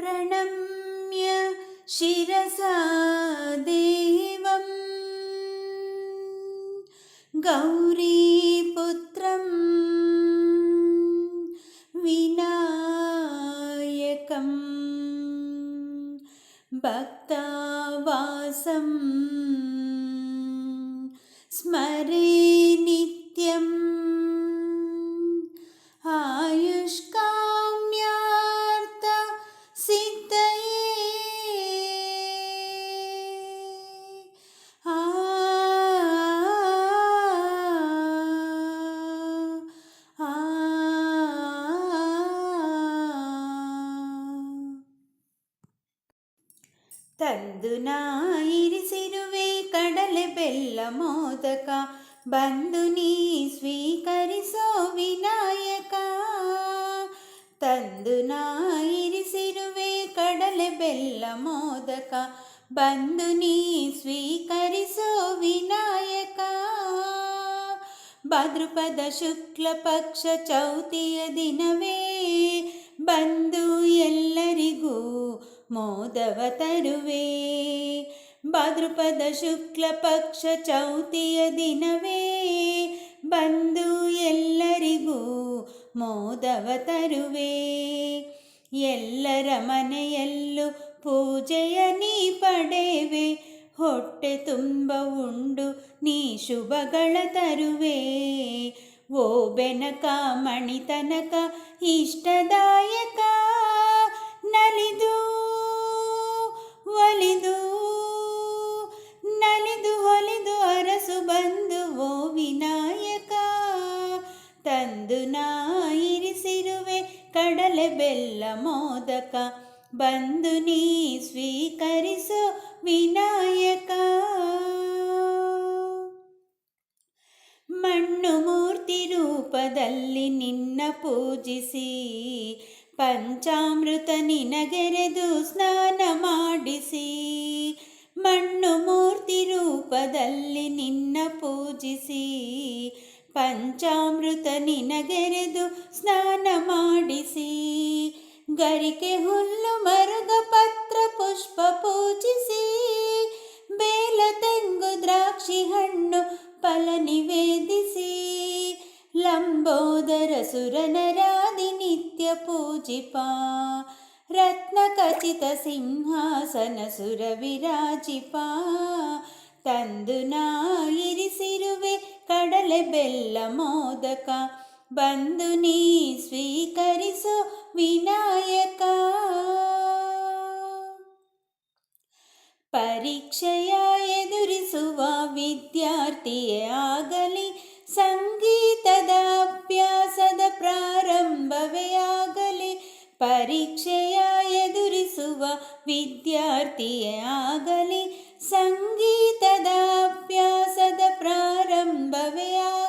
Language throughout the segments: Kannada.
प्रणम्य शिरसा देवम्। गौरीपुत्रं विनायकं भक्तावासं स्मरे नित्यम् ತಂದು ನಾ ಇರಿಸಿರುವೆ ಕಡಲೆ ಬೆಲ್ಲ ಮೋದಕ ಬಂದು ನೀ ಸ್ವೀಕರಿಸೋ ವಿನಾಯಕ ತಂದು ನಾ ಇರಿಸಿರುವೆ ಕಡಲೆ ಬೆಲ್ಲ ಮೋದಕ ಬಂದು ನೀ ಸ್ವೀಕರಿಸೋ ವಿನಾಯಕ ಭಾದ್ರಪದ ಶುಕ್ಲ ಪಕ್ಷ ಚೌತಿಯ ದಿನವೇ ಬಂದು ಎಲ್ಲರಿಗೂ ಮೋದವ ತರುವೆ. ಭಾದ್ರಪದ ಶುಕ್ಲ ಪಕ್ಷ ಚೌತಿಯ ದಿನವೇ. ಬಂದು ಎಲ್ಲರಿಗೂ ಮೋದವ ತರುವೆ. ಎಲ್ಲರ ಮನೆಯಲ್ಲೂ ಪೂಜೆಯ ನೀ ಪಡೆವೆ. ಹೊಟ್ಟೆ ತುಂಬ ಉಂಡು, ನೀ ಶುಭಗಳ ತರುವೆ. ಓ ಬೆನಕ ಮಣಿತನಕ ಇಷ್ಟದಾಯಕ ಬಂದು ನೀ ಸ್ವೀಕರಿಸು ವಿನಾಯಕ. ಮಣ್ಣು ಮೂರ್ತಿ ರೂಪದಲ್ಲಿ ನಿನ್ನ ಪೂಜಿಸಿ, ಪಂಚಾಮೃತ ನಿನಗೆರೆದು ಸ್ನಾನ ಮಾಡಿಸಿ. ಮಣ್ಣು ಮೂರ್ತಿ ರೂಪದಲ್ಲಿ ನಿನ್ನ ಪೂಜಿಸಿ, ಪಂಚಾಮೃತ ನಿನಗೆರೆದು ಸ್ನಾನ ಮಾಡಿಸಿ. ಗರಿಕೆ ಹುಲ್ಲು ಮರುಗ ಪತ್ರ ಪುಷ್ಪ ಪೂಜಿಸಿ ಬೇಲ ತೆಂಗು ದ್ರಾಕ್ಷಿ ಹಣ್ಣು ಫಲ ನಿವೇದಿಸಿ ಲಂಬೋದರ ಸುರನರಾದಿ ನಿತ್ಯ ಪೂಜಿಪ ರತ್ನ ಖಚಿತ ಸಿಂಹಾಸನ ಸುರ ವಿರಾಜಿಪ ತಂದು ನಾ ಇರಿಸಿರುವೆ ಕಡಲೆ ಬೆಲ್ಲ ಮೋದಕ ಬಂದು ನೀ ಸ್ವೀಕರಿಸೋ ವಿನಾಯಕ. ಪರೀಕ್ಷೆಯ ಎದುರಿಸುವ ವಿದ್ಯಾರ್ಥಿಯೇ ಆಗಲಿ, ಸಂಗೀತದ ಅಭ್ಯಾಸದ ಪ್ರಾರಂಭವೇ ಆಗಲಿ, ಪರೀಕ್ಷೆಯ ಎದುರಿಸುವ ವಿದ್ಯಾರ್ಥಿಯೇ ಆಗಲಿ, ಸಂಗೀತದ ಅಭ್ಯಾಸದ ಪ್ರಾರಂಭವೇ ಆಗಲಿ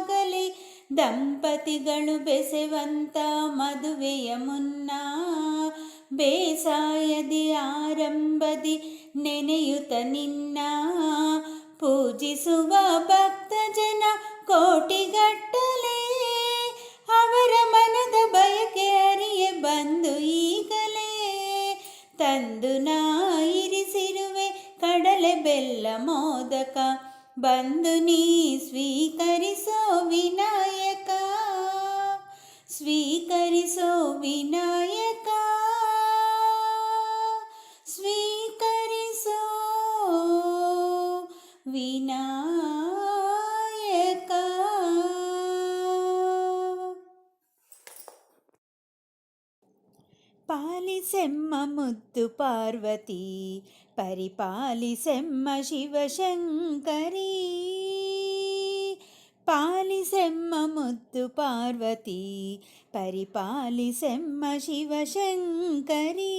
ದಂಪತಿಗಳು ಬೆಸೆವಂತ ಮದುವೆಯ ಮುನ್ನ ಬೇಸಾಯದಿ ಆರಂಭದಿ ನೆನೆಯುತ ನಿನ್ನ ಪೂಜಿಸುವ ಭಕ್ತ ಜನ ಕೋಟಿಗಟ್ಟಲೆ ಅವರ ಮನದ ಬಯಕೆ ಅರಿಯೆ ಬಂದು ಈಗಲೇ ತಂದು ನಾ ಇರಿಸಿರುವೆ ಕಡಲೆ ಬೆಲ್ಲ ಮೋದಕ ಬಂದು ನೀ ಸ್ವೀಕರಿಸೋ ವಿನಾಯಕ ಸ್ವೀಕರಿಸೋ ವಿನಾಯಕ ಸ್ವೀಕರಿಸೋ ವಿನಾಯಕ ಪಾಲಿಸೆಮ್ಮ ಮುದ್ದು ಪಾರ್ವತಿ పరిపాలిసెమ్మ శివశంకరీ. పాలిసెమ్మ ముద్దు పార్వతీ పరిపాలిసెమ్మ శివశంకరీ.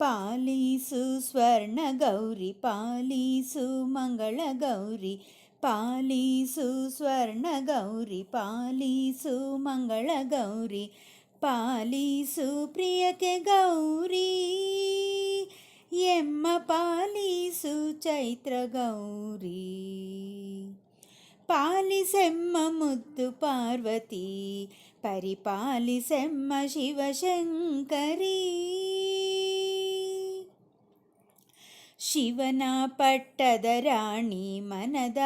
పాలీసు స్వర్ణ గౌరి పాలీసు మంగళ గౌరి పాలీసు స్వర్ణ గౌరి పాలీసు మంగళ గౌరి పాలీసు ప్రియకే గౌరీ. ಎಮ್ಮ ಪಾಲಿಸು ಚೈತ್ರ ಗೌರಿ ಪಾಲಿಸೆಮ್ಮ ಮುದ್ದು ಪಾರ್ವತಿ ಪರಿಪಾಲಿಸೆಮ್ಮ ಶಿವಶಂಕರಿ ಶಿವನ ಪಟ್ಟದ ರಾಣಿ ಮನದ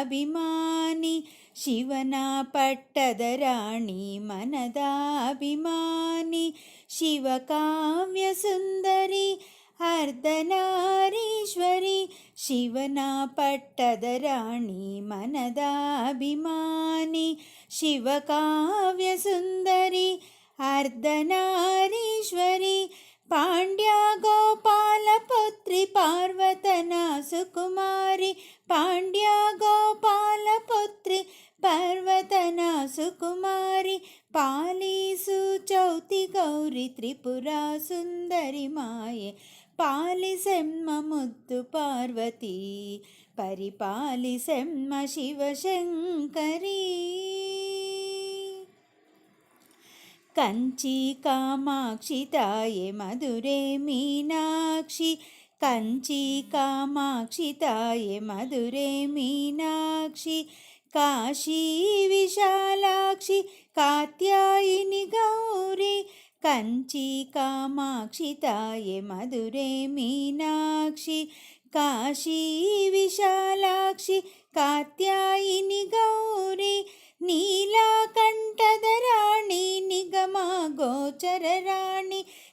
ಅಭಿಮಾನಿ ಶಿವನ ಪಟ್ಟದ ರಾಣಿ ಮನದ ಅಭಿಮಾನಿ ಶಿವಕಾವ್ಯ ಸುಂದರಿ ಅರ್ಧನಾರೀಶ್ವರಿ ಶಿವನ ಪಟ್ಟದ ರಾಣಿ ಮನದ ಅಭಿಮಾನಿ ಶಿವಕಾವ್ಯ ಸುಂದರಿ ಅರ್ಧನಾರೀಶ್ವರಿ ಪಾಂಡ್ಯ ಗೋಪಾಲ ಪುತ್ರಿ ಪಾರ್ವತನ ಸುಕುಮಾರಿ ಪಾಂಡ್ಯ ಗೋಪಾಲ ಪುತ್ರಿ ಪರ್ವತನ ಸುಕುಮಾರಿ ಪಾಲಿಸು ಚೌತಿ ಗೌರಿ ತ್ರಿಪುರ ಸುಂದರಿ ಮಾಯೆ పాలిసెమ్మ ముద్దు పార్వతీ పరిపాలిసెమ్మ శివశంకరీ. కంచి కామాక్షి తాయే మధురే మీనాక్షి కంచి కామాక్షి తాయే మధురే మీనాక్షి కాశీ విశాలాక్షి కాత్యాయిని గౌరీ കഞ്ചി കാമാക്ഷി തായ മധുരേ മീനാക്ഷി കാശി വിശാലാക്ഷി കാത്യായിനി ഗൗരി നീലാകണ്ഠധരാണി നിഗമാഗോചരരാണി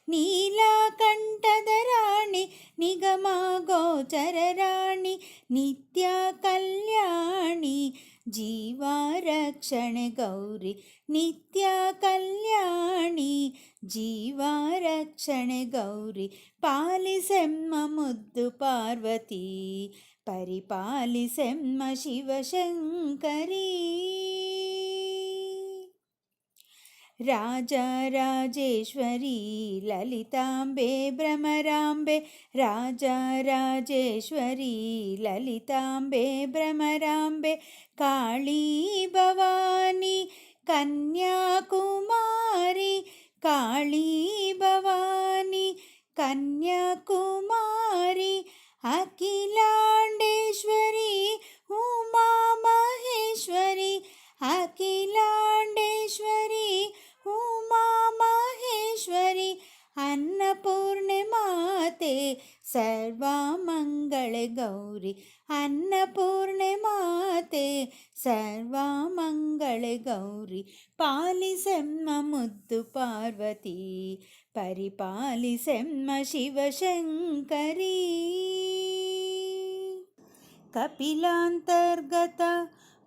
നീലാകണ്ഠധരാണി നിഗമാഗോചരരാണി നിത്യ കല്യാണി जीवारक्षणे गौरि नित्या कल्याणि जीवारक्षणे गौरि पालि मुद्दु पार्वती परिपालिसेम्म शिवशङ्करी। രാജരാജേശ്വരി ലലിതാംബേ ഭ്രമരാംബേ. രാജരാജേശ്വരി ലലിതാംബേ ഭ്രമരാംബേ. കാളീ ഭവാനി കന്യാകുമാരി. കാളീ ഭവാനി കന്യാകുമാരി. അഖിലാണ്ടേശ്വരി ഉമാ മഹേശ്വരി അഖിലാണ്ടേശ്വരി ಸರ್ವಮಂಗಳೆ ಗೌರಿ ಅನ್ನಪೂರ್ಣೆ ಮಾತೆ ಸರ್ವಮಂಗಳೆ ಗೌರಿ ಪಾಲಿಸೆಮ್ಮ ಮುದ್ದು ಪಾರ್ವತಿ ಪರಿಪಾಲಿಸೆಮ್ಮ ಶಿವಶಂಕರಿ ಕಪಿಲಾಂತರ್ಗತ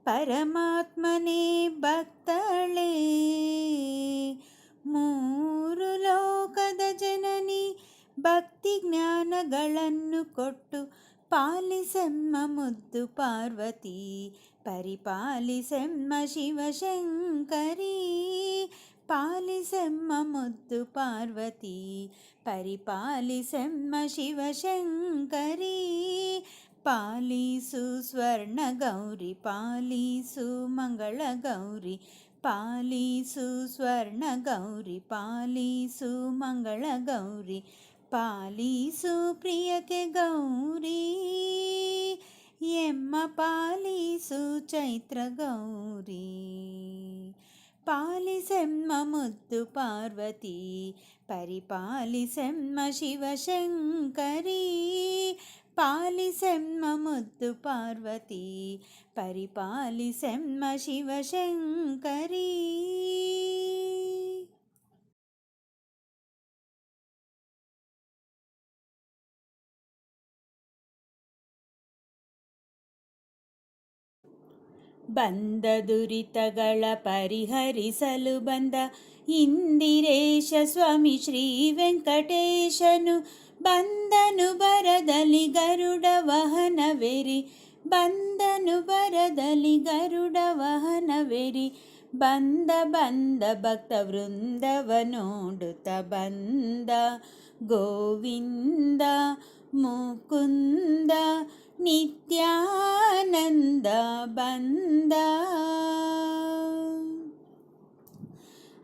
ಪರಮಾತ್ಮನೇ ಭಕ್ತಳೇ ಮೂರು ಲೋಕದ ಜನನಿ ಭಕ್ತಿ ಜ್ಞಾನಗಳನ್ನು ಕೊಟ್ಟು పాలిసెమ్మ ముద్దు పార్వతి పరిపాలిసెమ్మ శివశంకరీ పాలిసెమ్మ ముద్దు పార్వతి పరిపాలిసెమ్మ శివశంకరీ పాలీసు స్వర్ణ గౌరి పాలీసు మంగళ గౌరి పాలీసు స్వర్ణ గౌరి పాలీసు మంగళ గౌరి. ಪಾಲಿಸು ಪ್ರಿಯಕೆ ಗೌರಿ ಎಮ್ಮ ಪಾಲಿಸು ಚೈತ್ರ ಗೌರಿ ಪಾಲಿಸೆಮ್ಮ ಮುದ್ದು ಪಾರ್ವತಿ ಪರಿಪಾಲಿಸೆಮ್ಮ ಶಿವಶಂಕರಿ ಪಾಲಿಸೆಮ್ಮ ಮುದ್ದು ಪಾರ್ವತಿ ಪರಿಪಾಲಿಸೆಮ್ಮ ಶಿವಶಂಕರಿ ಬಂದ ದುರಿತಗಳ ಪರಿಹರಿಸಲು ಬಂದ ಇಂದಿರೇಶ ಸ್ವಾಮಿ ಶ್ರೀ ವೆಂಕಟೇಶನು ಬಂದನು ಬರದಲ್ಲಿ ಗರುಡ ವಹನವೆರಿ ಬಂದನು ಬರದಲ್ಲಿ ಗರುಡ ವಹನವೆರಿ ಬಂದ ಬಂದ ಭಕ್ತ ವೃಂದವ ನೋಡುತ್ತ ಬಂದ ಗೋವಿಂದ ಮುಕುಂದ ನಿತ್ಯಾನಂದ ಬಂದ.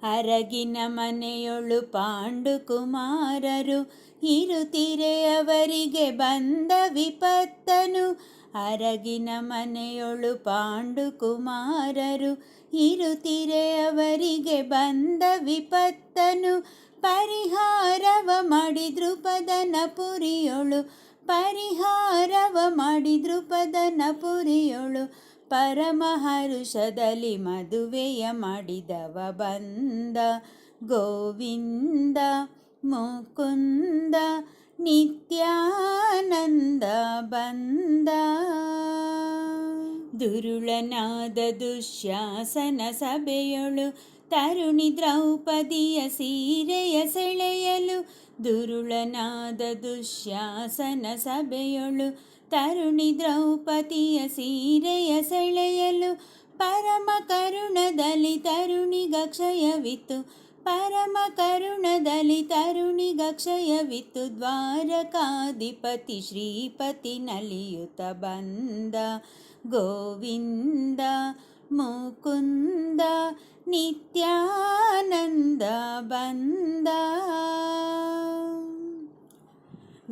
ಅರಗಿನ ಮನೆಯೊಳು ಪಾಂಡುಕುಮಾರರು ಇರುತ್ತಿರೆ ಅವರಿಗೆ ಬಂದ ವಿಪತ್ತನು. ಅರಗಿನ ಮನೆಯೊಳು ಪಾಂಡುಕುಮಾರರು ಇರುತ್ತಿರೆ ಅವರಿಗೆ ಬಂದ ವಿಪತ್ತನು. ಪರಿಹಾರವ ಮಾಡಿ ದೃಪದನ ಪುರಿಯೊಳು ಪರಿಹಾರವ ಮಾಡಿ ದೃಪದನ ಪುರಿಯೊಳು ಪರಮಹರುಷದಲ್ಲಿ ಮದುವೆಯ ಮಾಡಿದವ ಬಂದ ಗೋವಿಂದ ಮುಕುಂದ ನಿತ್ಯಾನಂದ ಬಂದ. ದುರುಳನಾದ ದುಶ್ಯಾಸನ ಸಭೆಯೊಳು ತರುಣಿ ದ್ರೌಪದಿಯ ಸೀರೆಯ ಸೆಳೆಯಲು ದುರುಳನಾದ ದುಶ್ಯಾಸನ ಸಭೆಯೊಳು ತರುಣಿ ದ್ರೌಪದಿಯ ಸೀರೆಯ ಸೆಳೆಯಲು ಪರಮ ಕರುಣದಲ್ಲಿ ತರುಣಿಗ ಕ್ಷಯವಿತ್ತು ಪರಮ ಕರುಣದಲ್ಲಿ ತರುಣಿಗ ಕ್ಷಯವಿತ್ತು ದ್ವಾರಕಾಧಿಪತಿ ಶ್ರೀಪತಿ ನಲಿಯುತ ಬಂದ ಗೋವಿಂದ ಮುಕುಂದ ನಿತ್ಯಾನಂದ ಬಂದ.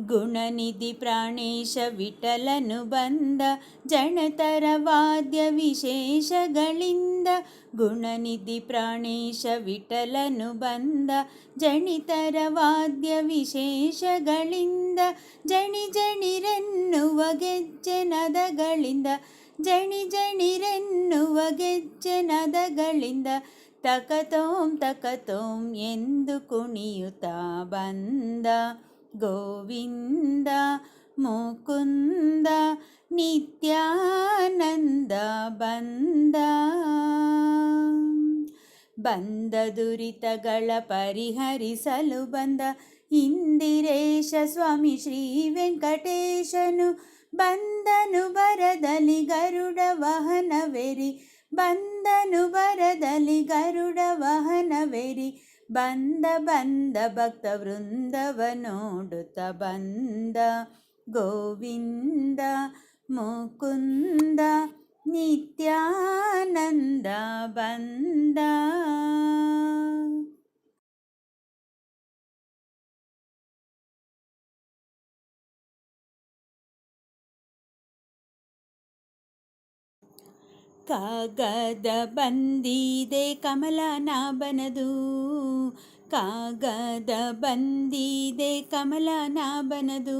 ಗುಣನಿಧಿ ಪ್ರಾಣೇಶ ವಿಠಲನು ಬಂದ. ಜನತರ ವಾದ್ಯ ವಿಶೇಷಗಳಿಂದ ಗುಣನಿಧಿ ಪ್ರಾಣೇಶ ವಿಠಲನು ಬಂದ. ಜಣಿತರ ವಾದ್ಯ ವಿಶೇಷಗಳಿಂದ ಜಣಿ ಜಣಿರೆನ್ನುವ ಗೆಜ್ಜೆನದಗಳಿಂದ ಜಣಿ ಜಣಿರೆನ್ನುವ ಗೆಜ್ಜೆನದಗಳಿಂದ ತಕತೋಂ ತಕತೋಂ ಎಂದು ಕುಣಿಯುತ್ತಾ ಬಂದ ಗೋವಿಂದ, ಮುಕುಂದ, ನಿತ್ಯಾನಂದ ಬಂದ. ಬಂದ ದುರಿತಗಳ ಪರಿಹರಿಸಲು ಬಂದ ಇಂದಿರೇಶ ಸ್ವಾಮಿ ಶ್ರೀ ವೆಂಕಟೇಶನು ಬಂದನು ಬರದಲ್ಲಿ ಗರುಡ ವಹನವೆರಿ, ಬಂದನು ಬರದಲ್ಲಿ ಗರುಡ ವಹನವೆರಿ, ಬಂದ ಬಂದ ಭಕ್ತ ವೃಂದವ ನೋಡುತ್ತ ಬಂದ ಗೋವಿಂದ ಮುಕುಂದ ನಿತ್ಯಾನಂದ ಬಂದ. ಕಾಗದ ಬಂದಿದೆ ಕಮಲನಾಭನದು. ಕಾಗದ ಬಂದಿದೆ ಕಮಲನಾಭನದು.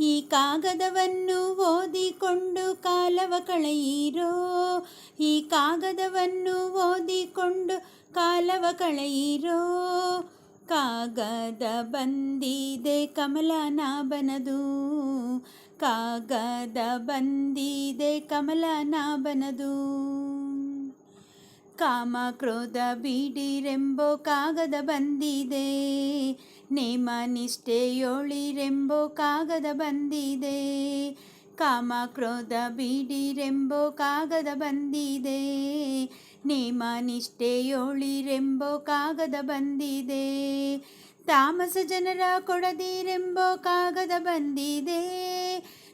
ಈ ಕಾಗದವನ್ನು ಓದಿಕೊಂಡು ಕಾಲವ ಕಳೆಯಿರೋ. ಈ ಕಾಗದವನ್ನು ಓದಿಕೊಂಡು ಕಾಲವ ಕಳೆಯಿರೋ. ಕಾಗದ ಬಂದಿದೆ ಕಮಲನಾಭನದು. ಕಾಗದ ಬಂದಿದೆ ಕಮಲನಾಭನದು. ಕಾಮ ಕ್ರೋಧ ಬೀಡಿರೆಂಬೋ ಕಾಗದ ಬಂದಿದೆ. ನೇಮ ನಿಷ್ಠೆಯೋಳಿರೆಂಬೋ ಕಾಗದ ಬಂದಿದೆ. ಕಾಮ ಕ್ರೋಧ ಬೀಡಿರೆಂಬೋ ಕಾಗದ ಬಂದಿದೆ. ನೇಮ ನಿಷ್ಠೆಯೋಳಿರೆಂಬೋ ಕಾಗದ ಬಂದಿದೆ. ತಾಮಸ ಜನರ ಕೊಡದಿರೆಂಬೋ ಕಾಗದ ಬಂದಿದೆ.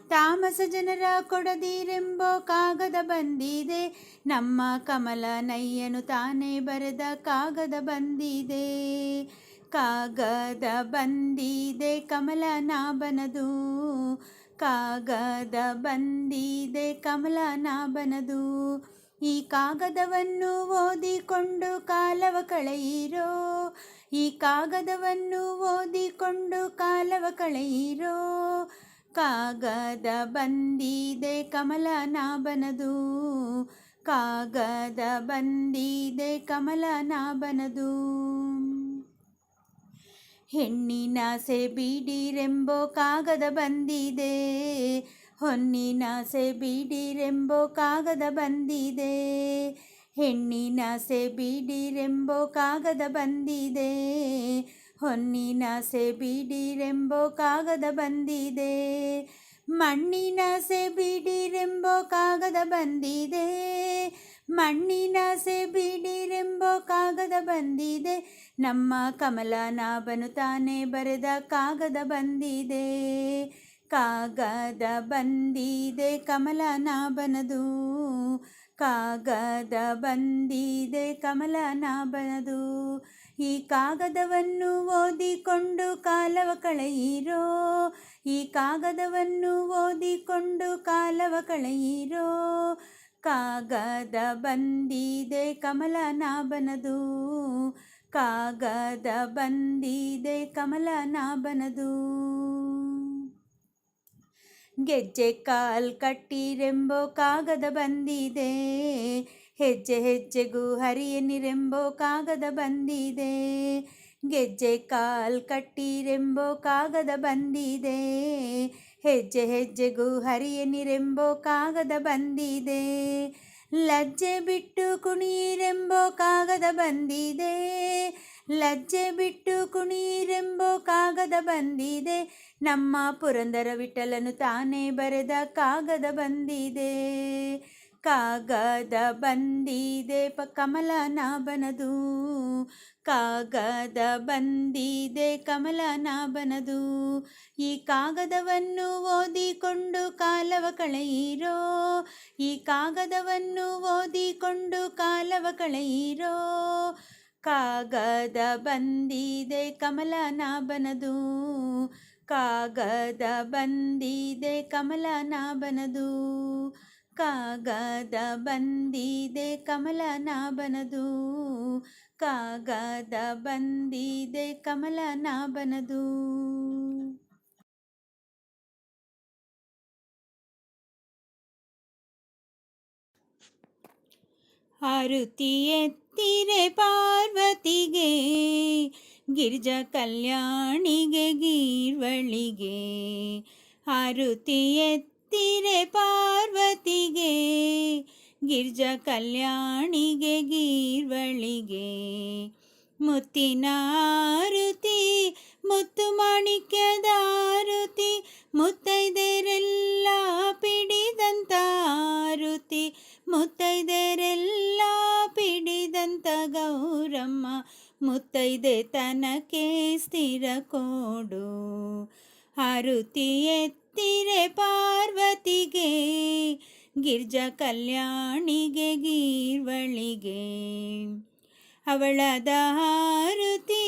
ತಾಮಸ ಜನರ ಕೊಡದಿರೆಂಬೋ ಕಾಗದ ಬಂದಿದೆ. ನಮ್ಮ ಕಮಲ ನಯ್ಯನು ತಾನೇ ಬರೆದ ಕಾಗದ ಬಂದಿದೆ. ಕಾಗದ ಬಂದಿದೆ ಕಮಲ ನಾಬನದು. ಕಾಗದ ಬಂದಿದೆ ಕಮಲ ನಾಬನದು. ಈ ಕಾಗದವನ್ನು ಓದಿಕೊಂಡು ಕಾಲವ ಕಳೆಯಿರೋ. ಈ ಕಾಗದವನ್ನು ಓದಿಕೊಂಡು ಕಾಲವ ಕಳೆಯಿರೋ ಕಾಗದ ಬಂದಿದೆ ಕಮಲನಾಭನದು ಕಾಗದ ಬಂದಿದೆ ಕಮಲನಾಭನದು ಹೆಣ್ಣಿನಾಸೆ ಬಿಡಿರೆಂಬೋ ಕಾಗದ ಬಂದಿದೆ. ಹೊನ್ನಿನಾಸೆ ಬಿಡಿರೆಂಬೋ ಕಾಗದ ಬಂದಿದೆ. ಹೆಣ್ಣಿನಾಸೆ ಬಿಡಿರೆಂಬೋ ಕಾಗದ ಬಂದಿದೆ. ಹೊನ್ನಿನಾಸೆ ಬಿಡಿರೆಂಬೋ ಕಾಗದ ಬಂದಿದೆ. ಮಣ್ಣಿನಾಸೆ ಬಿಡಿರೆಂಬೋ ಕಾಗದ ಬಂದಿದೆ. ಮಣ್ಣಿನಾಸೆ ಬಿಡಿರೆಂಬೋ ಕಾಗದ ಬಂದಿದೆ. ನಮ್ಮ ಕಮಲನಾಭನು ತಾನೇ ಬರೆದ ಕಾಗದ ಬಂದಿದೆ. ಕಾಗದ ಬಂದಿದೆ ಕಮಲನಾಭನದು. ಕಾಗದ ಬಂದಿದೆ ಕಮಲ ನಾಬನದು ಈ ಕಾಗದವನ್ನು ಓದಿಕೊಂಡು ಕಾಲವ ಕಳೆಯಿರೋ. ಈ ಕಾಗದವನ್ನು ಓದಿಕೊಂಡು ಕಾಲವ ಕಳೆಯಿರೋ. ಕಾಗದ ಬಂದಿದೆ ಕಮಲ ನಾಬನದು ಕಾಗದ ಬಂದಿದೆ ಕಮಲನಾಭನದು ಗೆಜ್ಜೆ ಕಾಲ್ ಕಟ್ಟಿರೆಂಬೋ ಕಾಗದ ಬಂದಿದೆ. ಹೆಜ್ಜೆ ಹೆಜ್ಜೆಗೂ ಹರಿಯನಿರೆಂಬೋ ಕಾಗದ ಬಂದಿದೆ. ಗೆಜ್ಜೆ ಕಾಲ್ ಕಟ್ಟಿರೆಂಬೋ ಕಾಗದ ಬಂದಿದೆ. ಹೆಜ್ಜೆ ಹೆಜ್ಜೆಗೂ ಹರಿಯನಿರೆಂಬೋ ಕಾಗದ ಬಂದಿದೆ. ಲಜ್ಜೆ ಬಿಟ್ಟು ಕುಣಿರೆಂಬೋ ಕಾಗದ ಬಂದಿದೆ. ಲಜ್ಜೆ ಬಿಟ್ಟು ಕುಣಿರೆಂಬೋ ಕಾಗದ ಬಂದಿದೆ. ನಮ್ಮ ಪುರಂದರ ವಿಠಲನು ತಾನೇ ಬರೆದ ಕಾಗದ ಬಂದಿದೆ. ಕಾಗದ ಬಂದಿದೆ ಪ ಕಮಲನಾಭನದು. ಕಾಗದ ಬಂದಿದೆ ಕಮಲನಾಭನದು. ಈ ಕಾಗದವನ್ನು ಓದಿಕೊಂಡು ಕಾಲವ ಕಳೆಯಿರೋ. ಈ ಕಾಗದವನ್ನು ಓದಿಕೊಂಡು ಕಾಲವ ಕಳೆಯಿರೋ. ಕಾಗದ ಬಂದಿದೆ ಕಮಲನಾಭನದು. ಕಾಗದ ಬಂದಿದೆ ಕಮಲನಾಭನದು. ಕಾಗದ ಬಂದಿದೆ ಕಮಲನಾಭನದು. ಕಾಗದ ಬಂದಿದೆ ಕಮಲನಾಭನದು. ಆರುತಿ ಎತ್ತಿರೆ ಪಾರ್ವತಿಗೆ, ಗಿರಿಜಾ ಕಲ್ಯಾಣಿಗೆ, ಗೀರ್ವಳಿಗೆ. ಆರುತಿ ಎತ್ತಿರೆ ಪಾರ್ವತಿಗೆ, ಗಿರ್ಜಾ ಕಲ್ಯಾಣಿಗೆ, ಗೀರ್ವಳಿಗೆ. ಮುತ್ತಿನ ಆರುತಿ, ಮುತ್ತು ಮಾಣಿಕ್ಯದ ಆರುತಿ, ಮುತ್ತೈದೆರೆಲ್ಲ ಪಿಡಿದಂತ ಆರುತಿ. ಮುತ್ತೈದೆರೆಲ್ಲ ಪಿಡಿದಂತ ಗೌರಮ್ಮ, ಮುತ್ತೈದೆ ತನಕೆ ಸ್ಥಿರ ಕೊಡು. ಆರುತಿ ಎತ್ತಿರೆ ಪಾರ್ವತಿಗೆ, ಗಿರ್ಜಾ ಕಲ್ಯಾಣಿಗೆ, ಗೀರ್ವಳಿಗೆ. ಅವಳದ ಆರುತಿ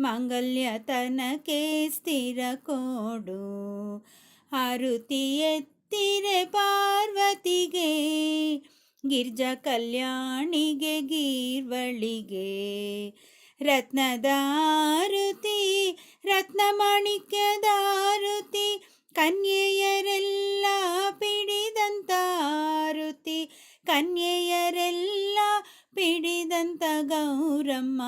ಮಾಂಗಲ್ಯ ತನಕೆ ಸ್ಥಿರ ಕೊಡು. ಆರುತಿ ಎತ್ತಿರೆ ಪಾರ್ವತಿಗೆ, ಗಿರ್ಜಾ ಕಲ್ಯಾಣಿಗೆ, ಗೀರ್ವಳಿಗೆ. ರತ್ನದಾರುತಿ ರತ್ನ ಮಾಣಿಕ್ಯದಾರುತಿ ಕನ್ಯೆಯರೆಲ್ಲ ಪಿಡಿದಂತಾರುತಿ ಕನ್ಯೆಯರೆಲ್ಲ ಪಿಡಿದಂತ ಗೌರಮ್ಮ.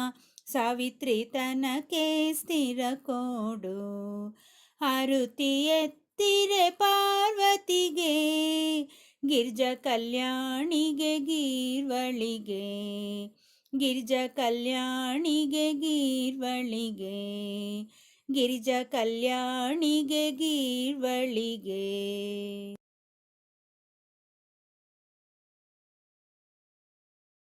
ಸಾವಿತ್ರಿ ತನಕೆ ಸ್ಥಿರ ಕೊಡು. ಆರುತಿ ಎತ್ತಿರೆ ಪಾರ್ವತಿಗೆ, ಗಿರ್ಜ ಕಲ್ಯಾಣಿಗೆ ಗೀರ್ವಳಿಗೆ, ಗಿರಿಜಾ ಕಲ್ಯಾಣಿಗೆ ಗೀರ್ವಳಿಗೆ, ಗಿರಿಜಾ ಕಲ್ಯಾಣಿಗೆ ಗೀರ್ವಳಿಗೆ.